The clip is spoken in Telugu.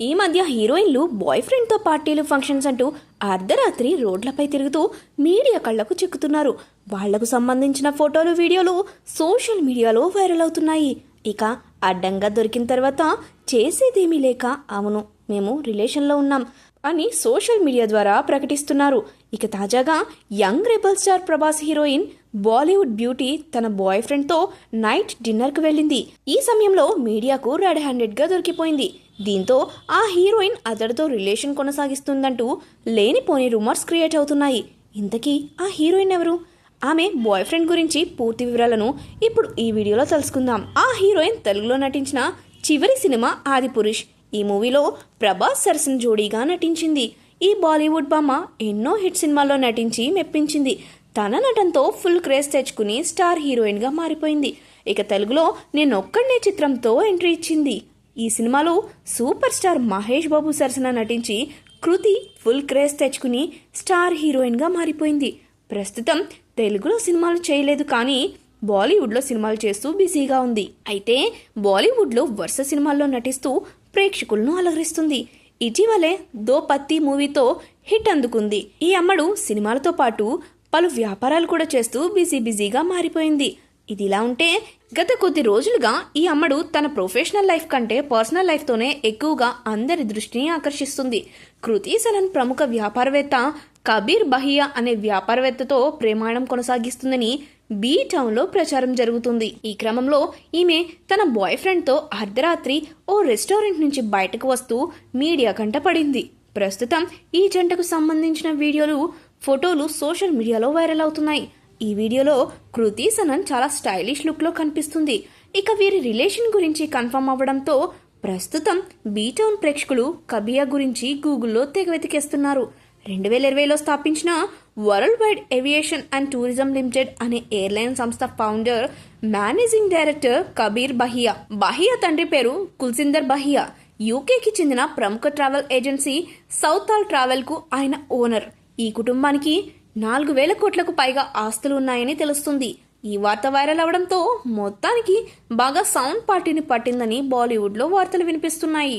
ఈ మధ్య హీరోయిన్లు బాయ్ ఫ్రెండ్తో పార్టీలు ఫంక్షన్స్ అంటూ అర్ధరాత్రి రోడ్లపై తిరుగుతూ మీడియా కళ్ళకు చిక్కుతున్నారు. వాళ్ళకు సంబంధించిన ఫోటోలు వీడియోలు సోషల్ మీడియాలో వైరల్ అవుతున్నాయి. ఇక అడ్డంగా దొరికిన తర్వాత చేసేదేమీ లేక అవును మేము రిలేషన్లో ఉన్నాం అని సోషల్ మీడియా ద్వారా ప్రకటిస్తున్నారు. ఇక తాజాగా young rebel star Prabhas heroine Bollywood beauty తన బాయ్ ఫ్రెండ్తో నైట్ డిన్నర్కు వెళ్ళింది. ఈ సమయంలో మీడియాకు రెడ్ హ్యాండెడ్గా దొరికిపోయింది. దీంతో ఆ హీరోయిన్ అతడితో రిలేషన్ కొనసాగిస్తుందంటూ లేనిపోని రూమర్స్ క్రియేట్ అవుతున్నాయి. ఇంతకీ ఆ హీరోయిన్ ఎవరు? ఆమె బాయ్ ఫ్రెండ్ గురించి పూర్తి వివరాలను ఇప్పుడు ఈ వీడియోలో తెలుసుకుందాం. ఆ హీరోయిన్ తెలుగులో నటించిన చివరి సినిమా ఆదిపురుష్ ఈ మూవీలో ప్రభాస్ సరసన జోడీగా నటించింది. ఈ బాలీవుడ్ బామ్మ ఎన్నో హిట్ సినిమాల్లో నటించి మెప్పించింది. తన నటనతో ఫుల్ క్రేజ్ తెచ్చుకుని స్టార్ హీరోయిన్గా మారిపోయింది. ఇక తెలుగులో నేనొక్కడనే చిత్రంతో ఎంట్రీ ఇచ్చింది. ఈ సినిమాలో సూపర్ స్టార్ మహేష్ బాబు సరసన నటించి కృతి ఫుల్ క్రేజ్ తెచ్చుకుని స్టార్ హీరోయిన్గా మారిపోయింది. ప్రస్తుతం తెలుగులో సినిమాలు చేయలేదు కానీ బాలీవుడ్లో సినిమాలు చేస్తూ బిజీగా ఉంది. అయితే బాలీవుడ్లో వరుస సినిమాల్లో నటిస్తూ ప్రేక్షకులను అలగరిస్తుంది ఇటీవలే దో పత్తి మూవీతో హిట్ అందుకుంది. ఈ అమ్మడు సినిమాలతో పాటు పలు వ్యాపారాలు కూడా చేస్తూ బిజీ బిజీగా మారిపోయింది. ఇది ఇలా ఉంటే గత కొద్ది రోజులుగా ఈ అమ్మడు తన ప్రొఫెషనల్ లైఫ్ కంటే పర్సనల్ లైఫ్తోనే ఎక్కువగా అందరి దృష్టిని ఆకర్షిస్తుంది. కృతి సలన్ ప్రముఖ వ్యాపారవేత్త కబీర్ బహియా అనే వ్యాపారవేత్తతో ప్రేమాణం కొనసాగిస్తుందని బీ టౌన్లో ప్రచారం జరుగుతుంది. ఈ క్రమంలో ఈమె తన బాయ్ ఫ్రెండ్తో అర్ధరాత్రి ఓ రెస్టారెంట్ నుంచి బయటకు వస్తూ మీడియా కంట పడింది. ప్రస్తుతం ఈ జంటకు సంబంధించిన వీడియోలు ఫోటోలు సోషల్ మీడియాలో వైరల్ అవుతున్నాయి. ఈ వీడియోలో కృతి సనన్ చాలా స్టైలిష్ లుక్లో కనిపిస్తుంది. ఇక వీరి రిలేషన్ గురించి కన్ఫర్మ్ అవ్వడంతో ప్రస్తుతం బీటౌన్ ప్రేక్షకులు కబియా గురించి గూగుల్లో తెగ వెతికేస్తున్నారు. రెండు వేల ఇరవైలో స్థాపించిన world wide aviation and tourism limited అనే ఎయిర్లైన్ సంస్థ founder managing director Kabir Bahia. Bahia తండ్రి పేరు కుల్సిందర్ బహియా. యూకేకి చెందిన ప్రముఖ ట్రావెల్ ఏజెన్సీ సౌతాల్ ట్రావెల్కు ఆయన ఓనర్. ఈ కుటుంబానికి నాలుగు వేల కోట్లకు పైగా ఆస్తులు ఉన్నాయని తెలుస్తుంది. ఈ వార్త వైరల్ అవడంతో మొత్తానికి బాగా సౌండ్ పార్టీని పట్టిందని బాలీవుడ్లో వార్తలు వినిపిస్తున్నాయి.